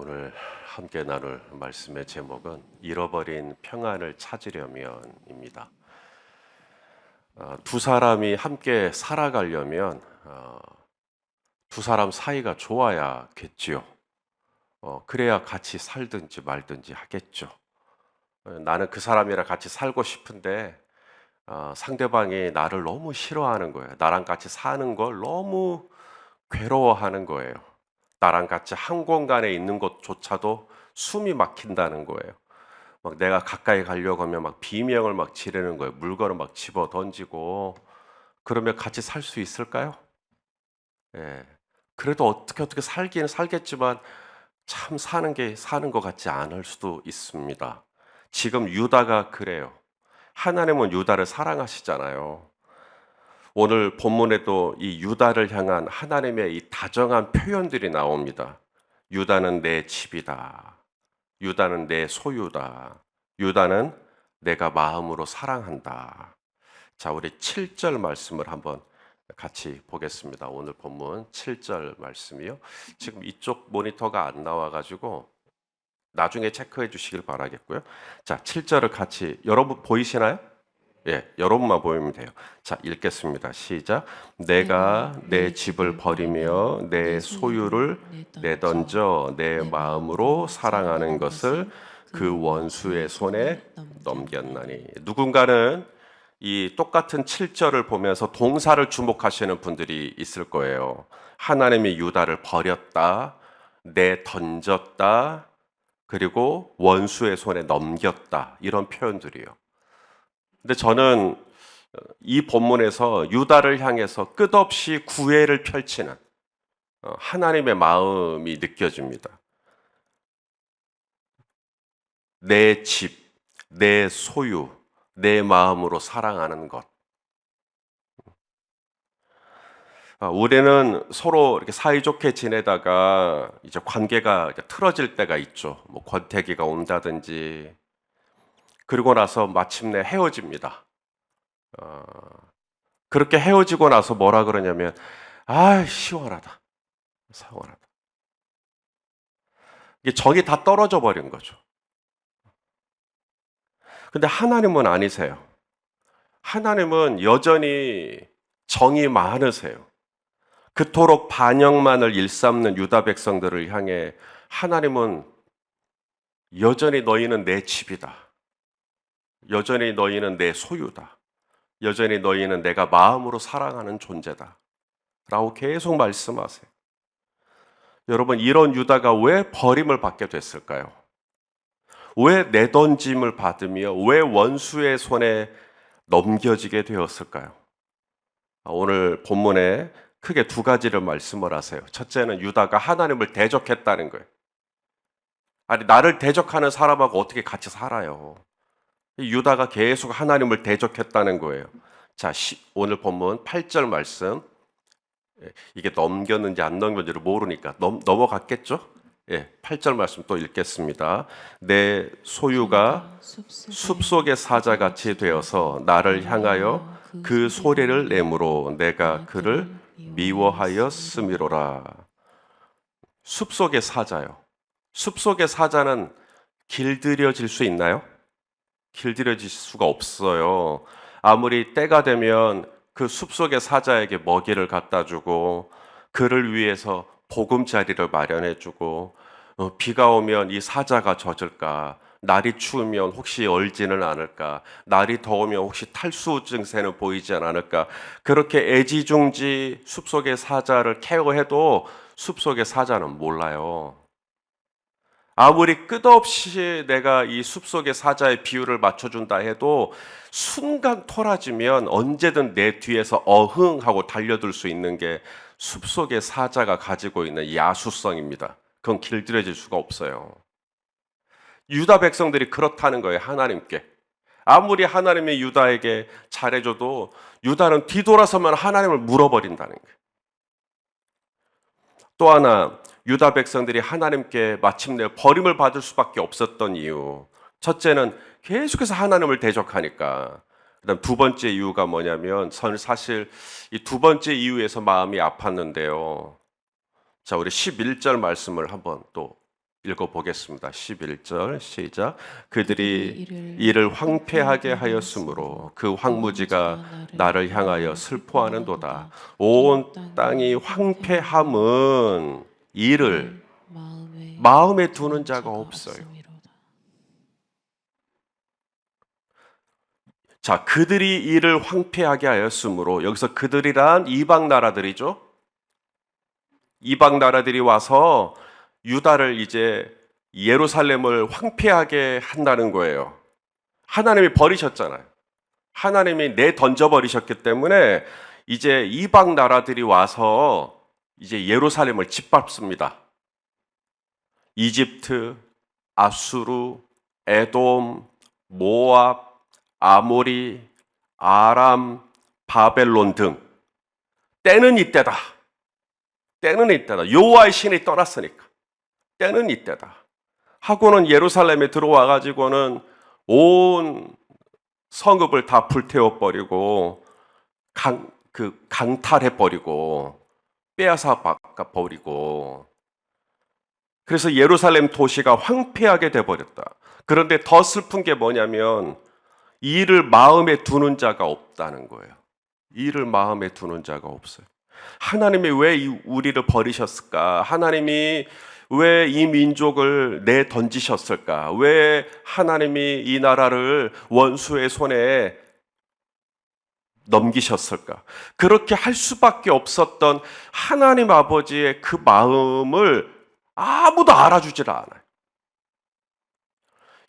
오늘 함께 나눌 말씀의 제목은 잃어버린 평안을 찾으려면입니다. 어, 두 사람이 함께 살아가려면 어, 두 사람 사이가 좋아야겠지요. 어, 그래야 같이 살든지 말든지 하겠죠. 어, 나는 그 사람이랑 같이 살고 싶은데 어, 상대방이 나를 너무 싫어하는 거예요. 나랑 같이 사는 걸 너무 괴로워하는 거예요. 나랑 같이 한 공간에 있는 것조차도 숨이 막힌다는 거예요. 막 내가 가까이 가려고 하면 막 비명을 막 지르는 거예요. 물건을 막 집어 던지고 그러면 같이 살 수 있을까요? 예. 그래도 어떻게 어떻게 살기는 살겠지만 참 사는 게 사는 것 같지 않을 수도 있습니다. 지금 유다가 그래요. 하나님은 유다를 사랑하시잖아요. 오늘 본문에도 이 유다를 향한 하나님의 이 다정한 표현들이 나옵니다. 유다는 내 집이다. 유다는 내 소유다. 유다는 내가 마음으로 사랑한다. 자, 우리 7절 말씀을 한번 같이 보겠습니다. 오늘 본문 7절 말씀이요. 지금 이쪽 모니터가 안 나와 가지고 나중에 체크해 주시길 바라겠고요. 자, 7절을 같이 여러분 보이시나요? 예, 여러분만 보이면 돼요. 자, 읽겠습니다. 시작. 내가 내 집을 버리며 내 소유를 내던져 내 마음으로 사랑하는 것을 그 원수의 손에 넘겼나니. 누군가는 이 똑같은 7절을 보면서 동사를 주목하시는 분들이 있을 거예요. 하나님이 유다를 버렸다, 내 던졌다, 그리고 원수의 손에 넘겼다. 이런 표현들이요. 근데 저는 이 본문에서 유다를 향해서 끝없이 구애를 펼치는 어, 하나님의 마음이 느껴집니다. 내 집, 내 소유, 내 마음으로 사랑하는 것. 아, 우리는 서로 이렇게 사이좋게 지내다가 이제 관계가 틀어질 때가 있죠. 뭐 권태기가 온다든지 그리고 나서 마침내 헤어집니다. 어, 그렇게 헤어지고 나서 뭐라 그러냐면 아 시원하다, 시원하다. 이게 정이 다 떨어져 버린 거죠. 근데 하나님은 아니세요. 하나님은 여전히 정이 많으세요. 그토록 반역만을 일삼는 유다 백성들을 향해 하나님은 여전히 너희는 내 집이다. 여전히 너희는 내 소유다. 여전히 너희는 내가 마음으로 사랑하는 존재다. 라고 계속 말씀하세요. 여러분, 이런 유다가 왜 버림을 받게 됐을까요? 왜 내던짐을 받으며 왜 원수의 손에 넘겨지게 되었을까요? 오늘 본문에 크게 두 가지를 말씀을 하세요. 첫째는 유다가 하나님을 대적했다는 거예요. 아니, 나를 대적하는 사람하고 어떻게 같이 살아요? 유다가 계속 하나님을 대적했다는 거예요. 자, 오늘 본문 8절 말씀. 예, 이게 넘겼는지 안 넘겼는지를 모르니까 넘, 넘어갔겠죠? 예, 8절 말씀 또 읽겠습니다. 내 소유가 숲속의 사자같이 되어서 나를 향하여 그 소리를 내므로 내가 그를 미워하였음이로라. 숲속의 사자요. 숲속의 사자는 길들여질 수 있나요? 길들여질 수가 없어요. 아무리 때가 되면 그 숲속의 사자에게 먹이를 갖다 주고 그를 위해서 보금자리를 마련해 주고 어, 비가 오면 이 사자가 젖을까 날이 추우면 혹시 얼지는 않을까 날이 더우면 혹시 탈수 증세는 보이지 않을까 그렇게 애지중지 숲속의 사자를 케어해도 숲속의 사자는 몰라요. 아무리 끝없이 내가 이 숲속의 사자의 비율을 맞춰준다 해도 순간 토라지면 언제든 내 뒤에서 어흥하고 달려들 수 있는 게 숲속의 사자가 가지고 있는 야수성입니다. 그건 길들여질 수가 없어요. 유다 백성들이 그렇다는 거예요, 하나님께. 아무리 하나님의 유다에게 잘해줘도 유다는 뒤돌아서면 하나님을 물어버린다는 거예요. 또 하나, 유다 백성들이 하나님께 마침내 버림을 받을 수밖에 없었던 이유. 첫째는 계속해서 하나님을 대적하니까. 그다음 두 번째 이유가 뭐냐면 전 사실 이 두 번째 이유에서 마음이 아팠는데요. 자, 우리 11절 말씀을 한번 또 읽어보겠습니다. 11절 시작. 그들이 이를 황폐하게 하였으므로 그 황무지가 나를 향하여 슬퍼하는도다. 온 땅이 황폐함은 이를 마음에 두는 자가 없어요. 자, 그들이 이를 황폐하게 하였으므로 여기서 그들이란 이방 나라들이죠. 이방 나라들이 와서 유다를 이제 예루살렘을 황폐하게 한다는 거예요. 하나님이 버리셨잖아요. 하나님이 내 던져 버리셨기 때문에 이제 이방 나라들이 와서 이제 예루살렘을 짓밟습니다. 이집트, 아수르, 에돔, 모압, 아모리, 아람, 바벨론 등 때는 이때다. 때는 이때다. 여호와의 신이 떠났으니까 때는 이때다. 하고는 예루살렘에 들어와 가지고는 온 성읍을 다 불태워 버리고 강, 그 강탈해 버리고 빼앗아 바꿔 버리고 그래서 예루살렘 도시가 황폐하게 돼 버렸다. 그런데 더 슬픈 게 뭐냐면 이를 마음에 두는 자가 없다는 거예요. 이를 마음에 두는 자가 없어요. 하나님이 왜이 우리를 버리셨을까? 하나님이 왜 이 민족을 내 던지셨을까? 왜 하나님이 이 나라를 원수의 손에 넘기셨을까? 그렇게 할 수밖에 없었던 하나님 아버지의 그 마음을 아무도 알아주질 않아요.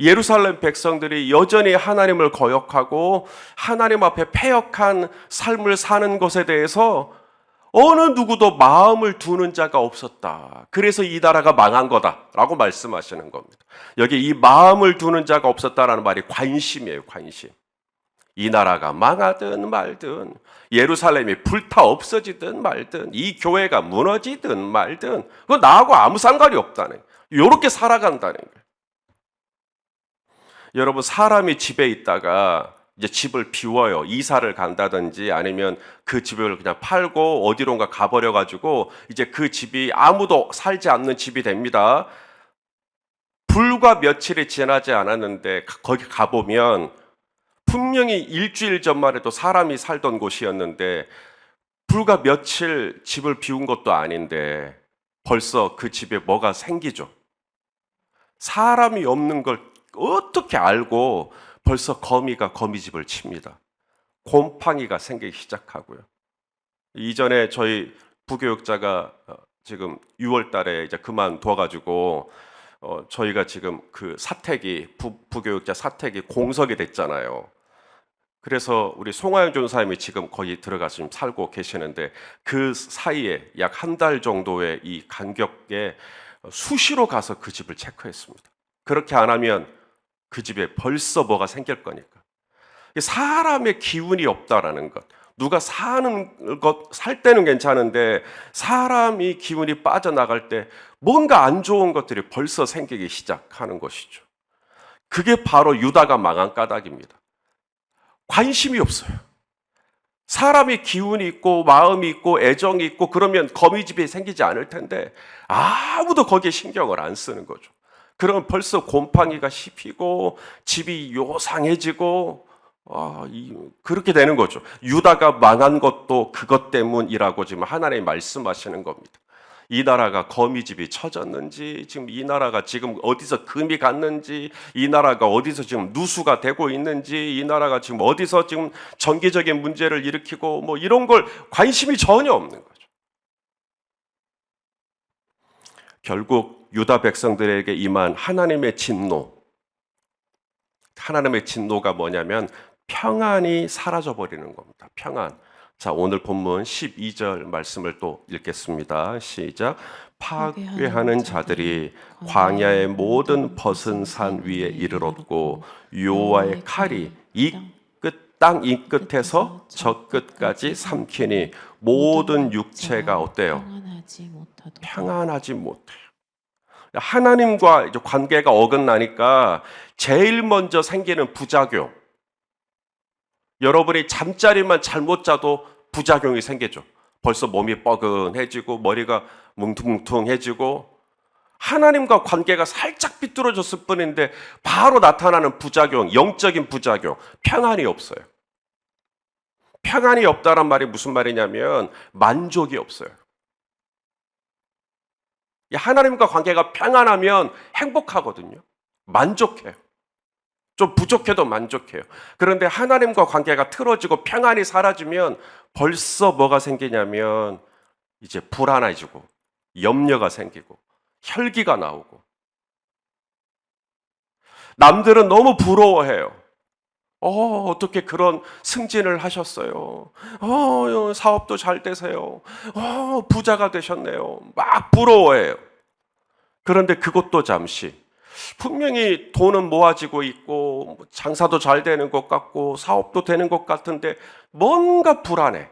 예루살렘 백성들이 여전히 하나님을 거역하고 하나님 앞에 패역한 삶을 사는 것에 대해서 어느 누구도 마음을 두는 자가 없었다. 그래서 이 나라가 망한 거다라고 말씀하시는 겁니다. 여기 이 마음을 두는 자가 없었다라는 말이 관심이에요, 관심. 이 나라가 망하든 말든 예루살렘이 불타 없어지든 말든 이 교회가 무너지든 말든 그거 나하고 아무 상관이 없다는 이렇게 살아간다는 거예요. 여러분 사람이 집에 있다가 이제 집을 비워요. 이사를 간다든지 아니면 그 집을 그냥 팔고 어디론가 가버려 가지고 이제 그 집이 아무도 살지 않는 집이 됩니다. 불과 며칠이 지나지 않았는데 거기 가보면 분명히 일주일 전만 해도 사람이 살던 곳이었는데 불과 며칠 집을 비운 것도 아닌데 벌써 그 집에 뭐가 생기죠. 사람이 없는 걸 어떻게 알고 벌써 거미가 거미집을 칩니다. 곰팡이가 생기기 시작하고요. 이전에 저희 부교육자가 어, 지금 6월 달에 이제 그만 둬 가지고 어, 저희가 지금 그 사택이 부, 부교육자 사택이 공석이 됐잖아요. 그래서 우리 송하영 전사님이 지금 거기 들어가서 지금 살고 계시는데 그 사이에 약 한 달 정도의 이 간격에 수시로 가서 그 집을 체크했습니다. 그렇게 안 하면 그 집에 벌써 뭐가 생길 거니까. 사람의 기운이 없다라는 것. 누가 사는 것, 살 때는 괜찮은데 사람이 기운이 빠져나갈 때 뭔가 안 좋은 것들이 벌써 생기기 시작하는 것이죠. 그게 바로 유다가 망한 까닭입니다. 관심이 없어요. 사람이 기운이 있고 마음이 있고 애정이 있고 그러면 거미집이 생기지 않을 텐데 아무도 거기에 신경을 안 쓰는 거죠. 그러면 벌써 곰팡이가 씹히고 집이 요상해지고 아, 이, 그렇게 되는 거죠. 유다가 망한 것도 그것 때문이라고 지금 하나님이 말씀하시는 겁니다. 이 나라가 거미집이 쳐졌는지, 지금 이 나라가 지금 어디서 금이 갔는지, 이 나라가 어디서 지금 누수가 되고 있는지, 이 나라가 지금 어디서 지금 정기적인 문제를 일으키고 뭐 이런 걸 관심이 전혀 없는 거죠. 결국 유다 백성들에게 임한 하나님의 진노. 하나님의 진노가 뭐냐면 평안이 사라져 버리는 겁니다. 평안. 자, 오늘 본문 12절 말씀을 또 읽겠습니다. 시작. 파괴하는 자들이 광야의 모든 벗은 산 위에 이르렀고 여호와의 칼이 이 끝 땅 이 끝에서 저 끝까지 삼키니 모든 육체가 어때요? 평안하지 못하도다. 평안하지 못해요. 하나님과 이제 관계가 어긋나니까 제일 먼저 생기는 부작용. 여러분이 잠자리만 잘못 자도 부작용이 생기죠. 벌써 몸이 뻐근해지고 머리가 뭉퉁뭉퉁해지고 하나님과 관계가 살짝 삐뚤어졌을 뿐인데 바로 나타나는 부작용, 영적인 부작용, 평안이 없어요. 평안이 없다란 말이 무슨 말이냐면 만족이 없어요. 이 하나님과 관계가 평안하면 행복하거든요. 만족해요. 좀 부족해도 만족해요. 그런데 하나님과 관계가 틀어지고 평안이 사라지면 벌써 뭐가 생기냐면 이제 불안해지고 염려가 생기고 혈기가 나오고 남들은 너무 부러워해요. 어, 어떻게 그런 승진을 하셨어요? 어, 사업도 잘 되세요. 어, 부자가 되셨네요. 막 부러워해요. 그런데 그것도 잠시. 분명히 돈은 모아지고 있고, 뭐 장사도 잘 되는 것 같고, 사업도 되는 것 같은데, 뭔가 불안해.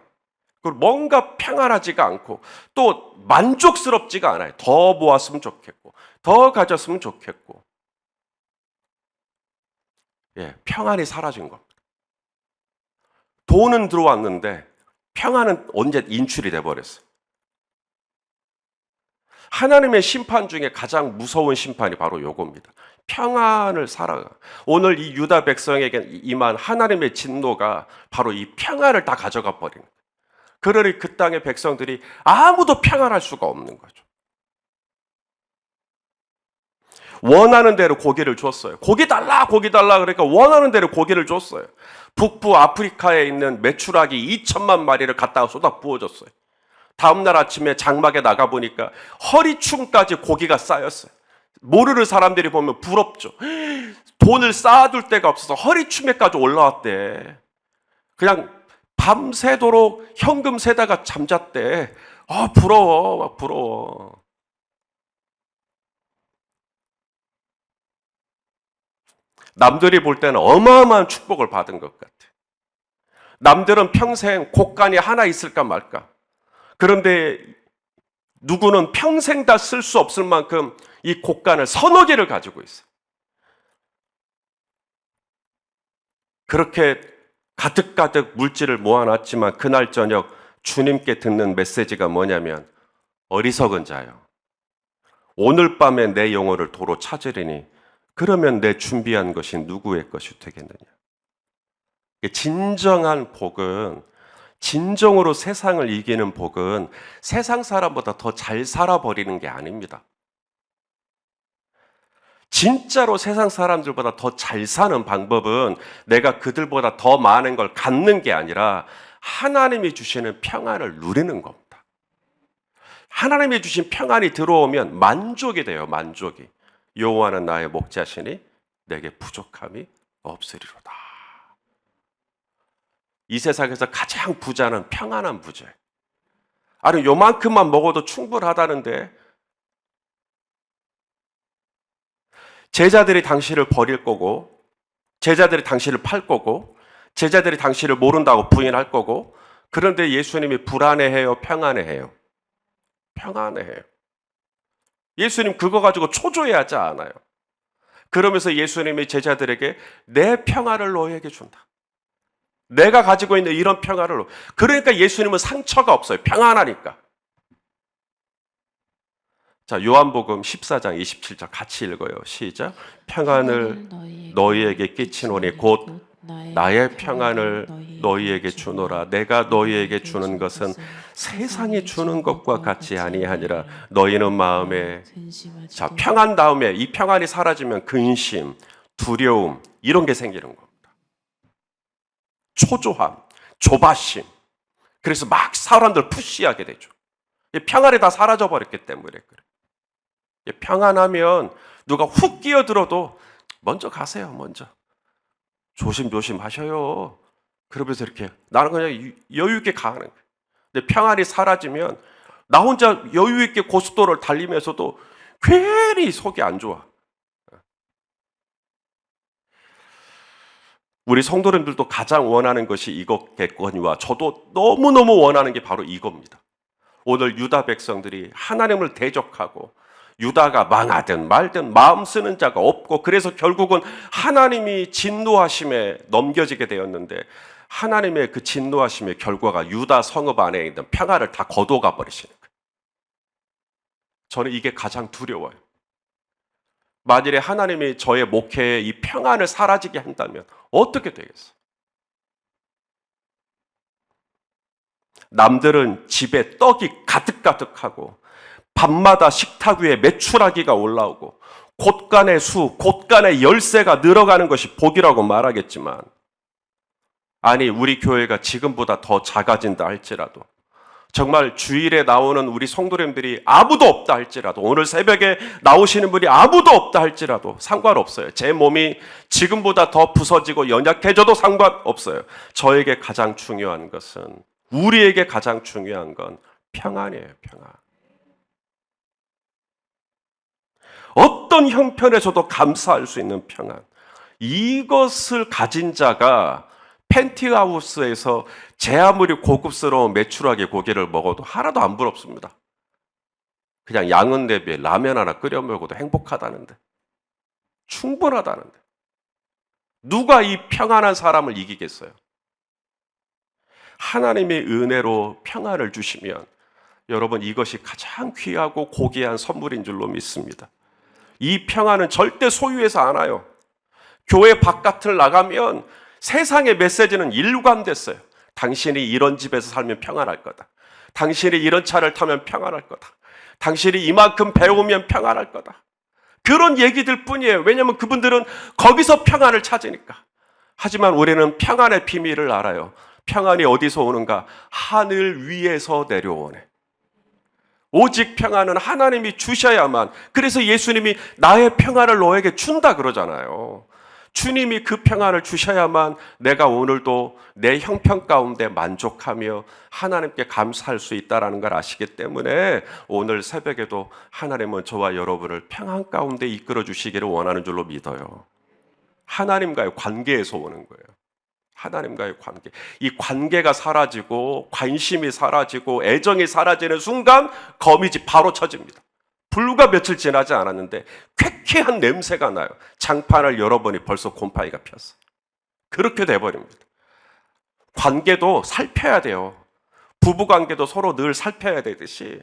그리고 뭔가 평안하지가 않고, 또 만족스럽지가 않아요. 더 모았으면 좋겠고, 더 가졌으면 좋겠고. 예, 평안이 사라진 겁니다. 돈은 들어왔는데 평안은 언제 인출이 돼 버렸어요. 하나님의 심판 중에 가장 무서운 심판이 바로 요겁니다. 평안을 살아가. 오늘 이 유다 백성에게 임한 하나님의 진노가 바로 이 평안을 다 가져가 버리는. 그러니 그 땅의 백성들이 아무도 평안할 수가 없는 거죠. 원하는 대로 고기를 줬어요. 고기 달라, 고기 달라. 그러니까 원하는 대로 고기를 줬어요. 북부 아프리카에 있는 메추라기 2천만 마리를 갖다가 쏟아 부어줬어요. 다음 날 아침에 장막에 나가 보니까 허리춤까지 고기가 쌓였어요. 모르는 사람들이 보면 부럽죠. 돈을 쌓아둘 데가 없어서 허리춤에까지 올라왔대. 그냥 밤새도록 현금 세다가 잠잤대. 아, 부러워. 막 부러워. 남들이 볼 때는 어마어마한 축복을 받은 것 같아. 남들은 평생 곡간이 하나 있을까 말까. 그런데 누구는 평생 다 쓸 수 없을 만큼 이 곡간을 서너 개를 가지고 있어. 그렇게 가득가득 물질을 모아놨지만 그날 저녁 주님께 듣는 메시지가 뭐냐면 어리석은 자요. 오늘 밤에 내 영혼을 도로 찾으리니 그러면 내 준비한 것이 누구의 것이 되겠느냐? 진정한 복은 진정으로 세상을 이기는 복은 세상 사람보다 더 잘 살아버리는 게 아닙니다. 진짜로 세상 사람들보다 더 잘 사는 방법은 내가 그들보다 더 많은 걸 갖는 게 아니라 하나님이 주시는 평안을 누리는 겁니다. 하나님이 주신 평안이 들어오면 만족이 돼요, 만족이. 여호와는 나의 목자시니 내게 부족함이 없으리로다. 이 세상에서 가장 부자는 평안한 부자예요. 아니 요만큼만 먹어도 충분하다는데 제자들이 당신을 버릴 거고 제자들이 당신을 팔 거고 제자들이 당신을 모른다고 부인할 거고 그런데 예수님이 불안해해요, 평안해해요. 평안해해요. 예수님 그거 가지고 초조해하지 않아요. 그러면서 예수님이 제자들에게 내 평화를 너희에게 준다. 내가 가지고 있는 이런 평화를 그러니까 예수님은 상처가 없어요. 평안하니까. 자, 요한복음 14장 27절 같이 읽어요. 시작. 평안을 너희에게 끼치노니 곧 나의 평안을 너희에게 주노라. 내가 너희에게 주는 것은 세상이 주는 것과 같이 아니하니라. 너희는 마음에 자 평안 다음에 이 평안이 사라지면 근심, 두려움 이런 게 생기는 겁니다. 초조함, 조바심. 그래서 막 사람들 푸시하게 되죠. 이 평안이 다 사라져 버렸기 때문에 그래. 이 평안하면 누가 훅 끼어들어도 먼저 가세요. 먼저. 조심조심 하셔요. 그러면서 이렇게 나는 그냥 여유 있게 가는 거예요. 근데 평안이 사라지면 나 혼자 여유 있게 고속도로를 달리면서도 괜히 속이 안 좋아. 우리 성도님들도 가장 원하는 것이 이것겠거니와 저도 너무너무 원하는 게 바로 이겁니다. 오늘 유다 백성들이 하나님을 대적하고 유다가 망하든 말든 마음 쓰는 자가 없고 그래서 결국은 하나님이 진노하심에 넘겨지게 되었는데 하나님의 그 진노하심의 결과가 유다 성읍 안에 있는 평화를 다 거둬가 버리시는 거예요. 저는 이게 가장 두려워요. 만일에 하나님이 저의 목회에 이 평안을 사라지게 한다면 어떻게 되겠어? 남들은 집에 떡이 가득가득하고 밤마다 식탁 위에 메추라기가 올라오고 곳간의 수, 곳간의 열쇠가 늘어가는 것이 복이라고 말하겠지만 아니 우리 교회가 지금보다 더 작아진다 할지라도 정말 주일에 나오는 우리 성도님들이 아무도 없다 할지라도 오늘 새벽에 나오시는 분이 아무도 없다 할지라도 상관없어요. 제 몸이 지금보다 더 부서지고 연약해져도 상관없어요. 저에게 가장 중요한 것은 우리에게 가장 중요한 건 평안이에요. 평안. 어떤 형편에서도 감사할 수 있는 평안. 이것을 가진 자가 펜티하우스에서 제 아무리 고급스러운 메추라기 고기를 먹어도 하나도 안 부럽습니다. 그냥 양은 대비에 라면 하나 끓여 먹어도 행복하다는데. 충분하다는데. 누가 이 평안한 사람을 이기겠어요? 하나님의 은혜로 평안을 주시면 여러분 이것이 가장 귀하고 고귀한 선물인 줄로 믿습니다. 이 평안은 절대 소유해서 안 와요. 교회 바깥을 나가면 세상의 메시지는 일관됐어요. 당신이 이런 집에서 살면 평안할 거다. 당신이 이런 차를 타면 평안할 거다. 당신이 이만큼 배우면 평안할 거다. 그런 얘기들 뿐이에요. 왜냐하면 그분들은 거기서 평안을 찾으니까. 하지만 우리는 평안의 비밀을 알아요. 평안이 어디서 오는가? 하늘 위에서 내려오네. 오직 평안은 하나님이 주셔야만. 그래서 예수님이 나의 평안을 너에게 준다 그러잖아요. 주님이 그 평안을 주셔야만 내가 오늘도 내 형편 가운데 만족하며 하나님께 감사할 수 있다라는 걸 아시기 때문에 오늘 새벽에도 하나님은 저와 여러분을 평안 가운데 이끌어 주시기를 원하는 줄로 믿어요. 하나님과의 관계에서 오는 거예요. 하나님과의 관계. 이 관계가 사라지고 관심이 사라지고 애정이 사라지는 순간 거미집 바로 쳐집니다. 불과 며칠 지나지 않았는데 쾌쾌한 냄새가 나요. 장판을 열어보니 벌써 곰팡이가 폈어. 그렇게 돼버립니다. 관계도 살펴야 돼요. 부부 관계도 서로 늘 살펴야 되듯이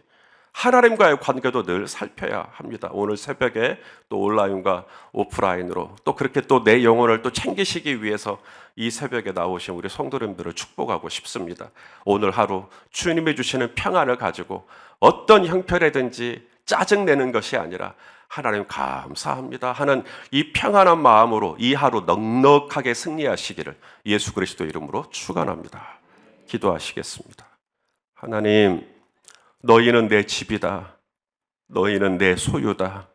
하나님과의 관계도 늘 살펴야 합니다. 오늘 새벽에 또 온라인과 오프라인으로 또 그렇게 또 내 영혼을 또 챙기시기 위해서 이 새벽에 나오신 우리 성도님들을 축복하고 싶습니다. 오늘 하루 주님이 주시는 평안을 가지고 어떤 형편이든지 짜증내는 것이 아니라 하나님 감사합니다 하는 이 평안한 마음으로 이 하루 넉넉하게 승리하시기를 예수 그리스도 이름으로 축원합니다. 기도하시겠습니다. 하나님 너희는 내 집이다. 너희는 내 소유다.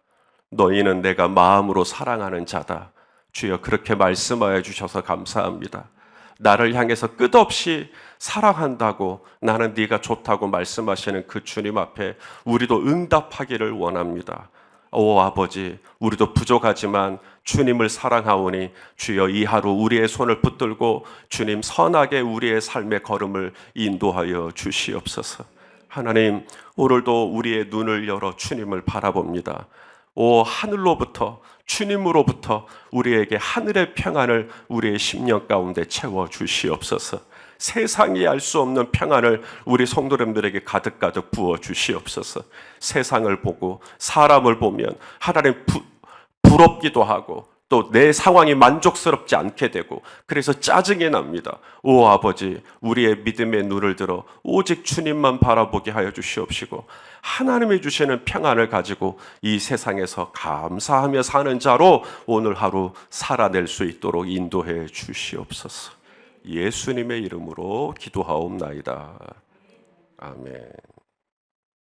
너희는 내가 마음으로 사랑하는 자다. 주여 그렇게 말씀하여 주셔서 감사합니다. 나를 향해서 끝없이 사랑한다고 나는 네가 좋다고 말씀하시는 그 주님 앞에 우리도 응답하기를 원합니다. 오 아버지, 우리도 부족하지만 주님을 사랑하오니 주여 이 하루 우리의 손을 붙들고 주님 선하게 우리의 삶의 걸음을 인도하여 주시옵소서. 하나님, 오늘도 우리의 눈을 열어 주님을 바라봅니다. 오 하늘로부터 주님으로부터 우리에게 하늘의 평안을 우리의 심령 가운데 채워 주시옵소서. 세상이 알 수 없는 평안을 우리 성도님들에게 가득가득 부어 주시옵소서. 세상을 보고 사람을 보면 하나님 부, 부럽기도 하고 또 내 상황이 만족스럽지 않게 되고 그래서 짜증이 납니다. 오 아버지, 우리의 믿음의 눈을 들어 오직 주님만 바라보게 하여 주시옵시고 하나님이 주시는 평안을 가지고 이 세상에서 감사하며 사는 자로 오늘 하루 살아낼 수 있도록 인도해 주시옵소서. 예수님의 이름으로 기도하옵나이다. 아멘.